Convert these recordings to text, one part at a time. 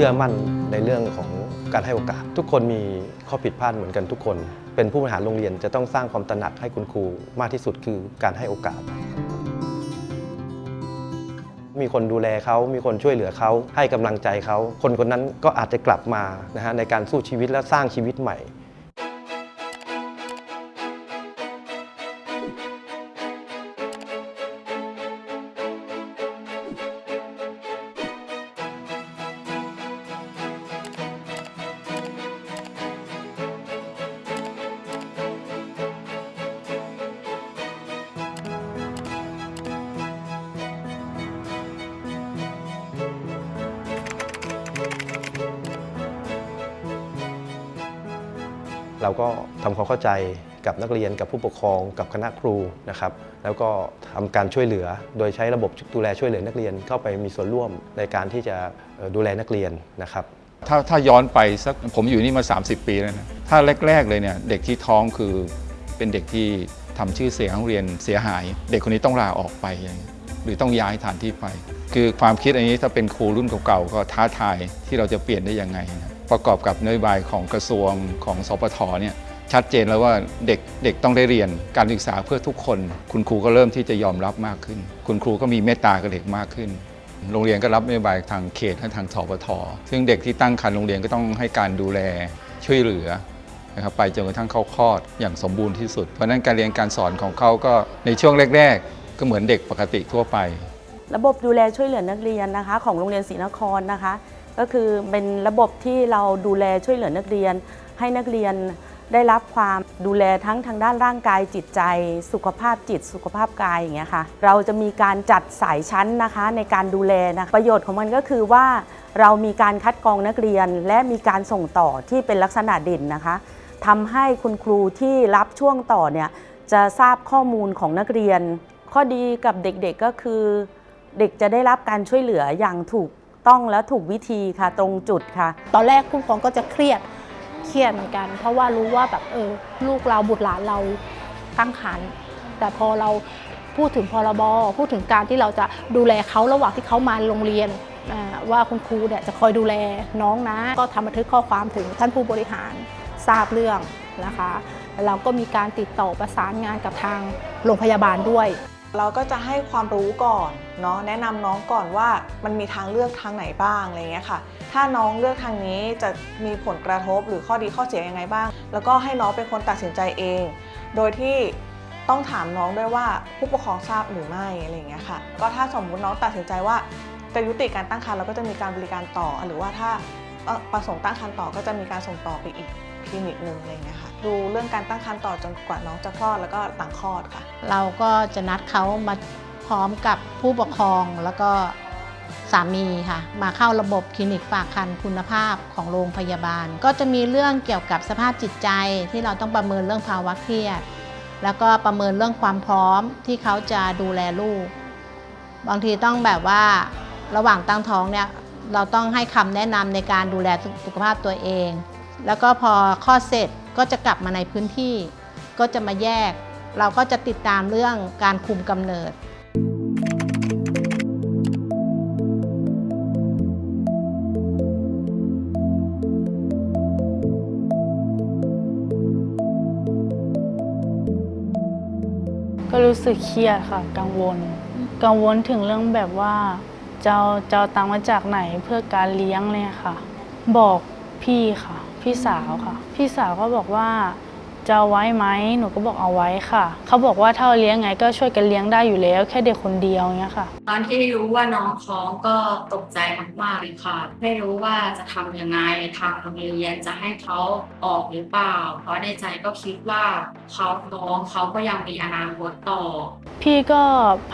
ชื่อมั่นในเรื่องของการให้โอกาส ทุกคนมีข้อผิดพลาดเหมือนกันทุกคน เป็นผู้บริหารโรงเรียนจะต้องสร้างความตระหนักให้คุณครูมากที่สุดคือการให้โอกาส มีคนดูแลเขา มีคนช่วยเหลือเขา ให้กำลังใจเขา คนคนนั้นก็อาจจะกลับมานะฮะในการสู้ชีวิตและสร้างชีวิตใหม่ เราก็ทำความเข้าใจกับนักเรียนกับผู้ปกครองกับคณะครูนะครับ แล้วก็ทำการช่วยเหลือ โดยใช้ระบบดูแลช่วยเหลือนักเรียนเข้าไปมีส่วนร่วมในการที่จะดูแลนักเรียนนะครับ ถ้าถ้าย้อนไปสักผมอยู่นี่มา 30 ปีแล้วนะถ้าแรก ๆ เลยเนี่ยเด็กที่ท้องคือเป็นเด็กที่ทำชื่อเสียงโรงเรียนเสียหาย เด็กคนนี้ต้องลาออกไปอย่างเงี้ยหรือต้องย้ายฐานที่ไป คือความคิดอันนี้ถ้าเป็นครูรุ่นเก่าๆก็ท้าทายที่เราจะเปลี่ยนได้ยังไงนะ ประกอบกับนโยบายของกระทรวงของสปทเนี่ยชัดเจนแล้วว่าเด็กเด็กต้องได้เรียนการศึกษาเพื่อทุกคน คุณครูก็เริ่มที่จะยอมรับมากขึ้น คุณครูก็มีเมตตากับเด็กมากขึ้น โรงเรียนก็รับนโยบายทางเขตและทางสปทซึ่งเด็กที่ตั้งครรภ์โรงเรียนก็ต้องให้การดูแลช่วยเหลือนะครับไปจนกระทั่งเข้าคลอดอย่างสมบูรณ์ที่สุด เพราะฉะนั้นการเรียนการสอนของเขาก็ในช่วงแรก ๆ ก็เหมือนเด็กปกติทั่วไป ระบบดูแลช่วยเหลือนักเรียนนะคะ ของโรงเรียนศรีนครนะคะ ก็คือเป็นระบบที่เราดูแลช่วยเหลือนักเรียน ให้นักเรียนได้รับความดูแลทั้งทางด้านร่างกายจิตใจ สุขภาพจิต สุขภาพกายอย่างเงี้ยค่ะ เราจะมีการจัดสายชั้นนะคะในการดูแลนะประโยชน์ของมันก็คือว่า เรามีการคัดกรองนักเรียนและมีการส่งต่อที่เป็นลักษณะเด่นนะคะทำให้คุณครูที่รับช่วงต่อเนี่ยจะทราบข้อมูลของนักเรียน ข้อดีกับเด็กๆก็คือ เด็กจะได้รับการช่วยเหลืออย่างถูก ต้องและถูกวิธีค่ะตรงจุดค่ะ ตอนแรกผู้ปกครองก็จะเครียดเครียดเหมือนกัน เพราะว่ารู้ว่าแบบเออลูกเราบุตรหลานเราตั้งครรภ์แต่พอเราพูดถึงพรบพูดถึงการที่เราจะดูแลเขาระหว่างที่เขามาโรงเรียนอ่าว่าคุณครูเนี่ยจะคอยดูแลน้องนะ ก็ทำบันทึกข้อความถึงท่านผู้บริหารทราบเรื่องนะคะแล้วเราก็มีการติดต่อประสานงานกับทางโรงพยาบาลด้วย เราก็จะให้ความรู้ก่อนเนาะแนะนำน้องก่อนว่ามันมีทางเลือกทางไหนบ้างอะไรเงี้ยค่ะ ถ้าน้องเลือกทางนี้จะมีผลกระทบหรือข้อดีข้อเสียยังไงบ้าง แล้วก็ให้น้องเป็นคนตัดสินใจเอง โดยที่ต้องถามน้องด้วยว่าผู้ปกครองทราบหรือไม่อะไรเงี้ยค่ะ ก็ถ้าสมมุติน้องตัดสินใจว่าจะยุติการตั้งครรภ์เราก็จะมีการบริการต่อ หรือว่าถ้าประสงค์ตั้งครรภ์ต่อก็จะมีการส่งต่อไปอีก คลินิกหนึ่งอะไรเงี้ยค่ะดูเรื่องการตั้งครรภ์ต่อจนกว่าน้องจะคลอดแล้วก็หลังคลอดค่ะ เราก็จะนัดเขามาพร้อมกับผู้ปกครองแล้วก็สามีค่ะมาเข้าระบบคลินิกฝากคันคุณภาพของโรงพยาบาล ก็จะมีเรื่องเกี่ยวกับสภาพจิตใจที่เราต้องประเมินเรื่องภาวะเครียด แล้วก็ประเมินเรื่องความพร้อมที่เขาจะดูแลลูก บางทีต้องแบบว่าระหว่างตั้งท้องเนี่ยเราต้องให้คำแนะนำในการดูแลสุขภาพตัวเอง แล้วก็พอคลอดเสร็จก็จะกลับมาในพื้นที่ ก็จะมาแยก เราก็จะติดตามเรื่องการคุมกำเนิดก็รู้สึกเครียดค่ะ กังวล กังวลถึงเรื่องแบบว่าจะเอาจะเอาตังค์มาจากไหนเพื่อการเลี้ยงเลยค่ะ บอกพี่ค่ะ พี่สาวค่ะ พี่สาวก็บอกว่า จะเอาไว้ไหมหนูก็บอกเอาไว้ค่ะ เขาบอกว่าถ้าเอาเลี้ยงไงก็ช่วยกันเลี้ยงได้อยู่แล้ว แค่เด็กคนเดียวเงี้ยค่ะ ตอนที่รู้ว่าน้องท้องก็ตกใจมากๆเลยค่ะ ไม่รู้ว่าจะทำยังไงทางโรงเรียนจะให้เขาออกหรือเปล่า เพราะในใจก็คิดว่าเขาท้องเขาก็ยังมีอนาคตต่อ พี่ก็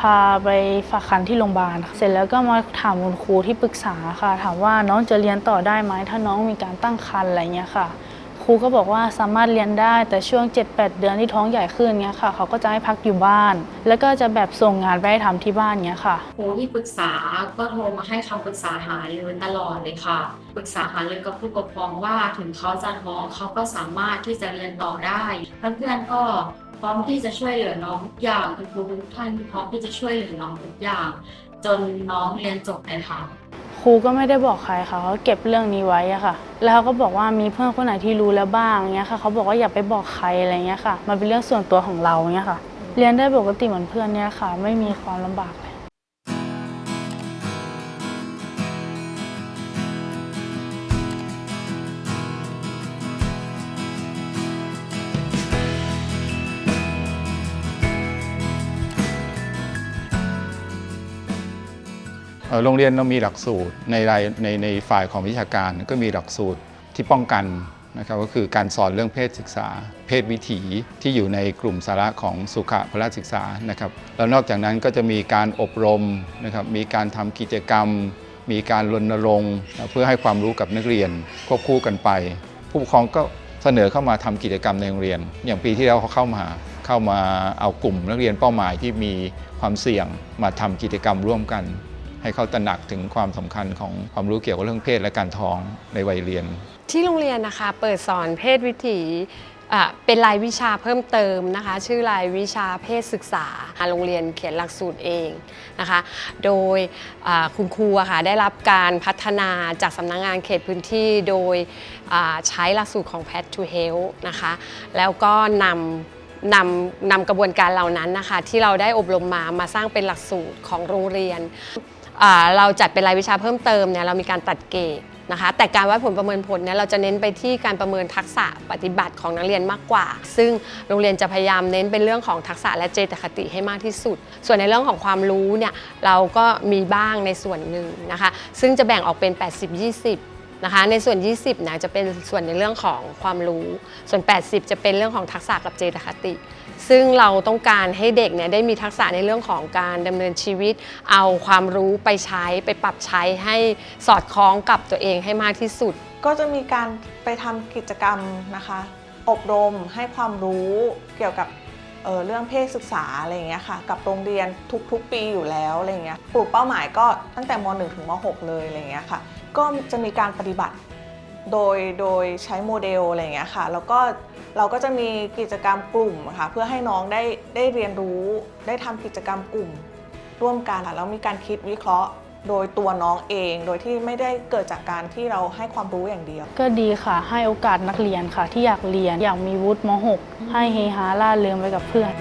พาไปฝากคันที่โรงพยาบาลค่ะเสร็จแล้วก็มาถามคุณครูที่ปรึกษาค่ะ ถามว่าน้องจะเรียนต่อได้ไหมถ้าน้องมีการตั้งครรภ์อะไรเงี้ยค่ะ ครูก็บอกว่าสามารถเรียนได้แต่ช่วง 7-8 เดือนที่ท้องใหญ่ขึ้นเงี้ยค่ะ เขาก็จะให้พักอยู่บ้าน แล้วก็จะแบบส่งงานไปให้ทำที่บ้านเงี้ยค่ะครูที่ปรึกษาก็โทรมาให้คำปรึกษาหารือตลอดเลยค่ะ ปรึกษาหารือกับผู้ปกครองว่าถึงเขาจะท้องเขาก็สามารถที่จะเรียนต่อได้เพื่อนๆก็พร้อมที่จะช่วยเหลือน้องทุกอย่างคุณครูทุกท่านพร้อมที่จะช่วยเหลือน้องทุกอย่าง จนน้องเรียนจบเลยค่ะ ครูก็ไม่ได้บอกใครค่ะเขาเก็บเรื่องนี้ไว้อะค่ะ แล้วเขาก็บอกว่ามีเพื่อนคนไหนที่รู้แล้วบ้างเงี้ยค่ะเขาบอกว่าอย่าไปบอกใครอะไรเงี้ยค่ะ มันเป็นเรื่องส่วนตัวของเราเงี้ยค่ะ เรียนได้ปกติเหมือนเพื่อนเนี่ยค่ะ ไม่มีความลำบากเลย โรงเรียนเรามีหลักสูตรในรายในในฝ่ายของวิชาการก็มีหลักสูตรที่ป้องกันนะครับก็คือการสอนเรื่องเพศศึกษา เพศวิถีที่อยู่ในกลุ่มสาระของสุขพละศึกษานะครับแล้วนอกจากนั้นก็จะมีการอบรมนะครับมีการทำกิจกรรม มีการรณรงค์เพื่อให้ความรู้กับนักเรียนควบคู่กันไป ผู้ปกครองก็เสนอเข้ามาทำกิจกรรมในโรงเรียน อย่างปีที่แล้วเขาเข้ามาเข้ามาเอากลุ่มนักเรียนเป้าหมายที่มีความเสี่ยงมาทำกิจกรรมร่วมกัน ให้เขาตระหนักถึงความสำคัญของความรู้เกี่ยวกับเรื่องเพศและการท้องในวัยเรียน ที่โรงเรียนนะคะเปิดสอนเพศวิถีเป็นรายวิชาเพิ่มเติมนะคะ ชื่อรายวิชาเพศศึกษาโรงเรียนเขียนหลักสูตรเองนะคะ โดยคุณครูค่ะได้รับการพัฒนาจากสำนักงงานเขตพื้นที่โดยใช้หลักสูตรของ Pet to Health นะคะ แล้วก็นำนำนำกระบวนการเหล่านั้นนะคะ ที่เราได้อบรมมามาสร้างเป็นหลักสูตรของโรงเรียน เราจัดเป็นรายวิชาเพิ่มเติมเนี่ยเรามีการตัดเกรดนะคะแต่การวัดผลประเมินผลเนี่ยเราจะเน้นไปที่การประเมินทักษะปฏิบัติของนักเรียนมากกว่า ซึ่งโรงเรียนจะพยายามเน้นเป็นเรื่องของทักษะและเจตคติให้มากที่สุด ส่วนในเรื่องของความรู้เนี่ยเราก็มีบ้างในส่วนหนึ่งนะคะซึ่งจะแบ่งออกเป็น 80-20นะคะในส่วน 20นะจะเป็นส่วนในเรื่องของความรู้ ส่วน 80 จะเป็นเรื่องของทักษะกับเจตคติ ซึ่งเราต้องการให้เด็กเนี่ยได้มีทักษะในเรื่องของการดำเนินชีวิต เอาความรู้ไปใช้ไปปรับใช้ให้สอดคล้องกับตัวเองให้มากที่สุด ก็จะมีการไปทำกิจกรรมนะคะ อบรมให้ความรู้เกี่ยวกับเออเรื่องเพศศึกษาอะไรอย่างเงี้ยค่ะ กับโรงเรียนทุกๆปีอยู่แล้วอะไรอย่างเงี้ยกลุ่มเป้าหมายก็ตั้งแต่ม .1 ถึงม .6 เลยอะไรอย่างเงี้ยค่ะ ก็จะมีการปฏิบัติ โดยโดยใช้โมเดลอะไรอย่างเงี้ยค่ะ แล้วก็เราก็จะมีกิจกรรมกลุ่มค่ะ เพื่อให้น้องได้ได้เรียนรู้ ได้ทำกิจกรรมกลุ่ม ร่วมกันค่ะแล้วมีการคิดวิเคราะห์ โดยตัวน้องเอง โดยที่ไม่ได้เกิดจากการที่เราให้ความรู้อย่างเดียว ก็ดีค่ะ ให้โอกาสนักเรียนค่ะ ที่อยากเรียนอยากมีวุฒิม .6 ให้เฮฮาล่าเริงไปกับเพื่อน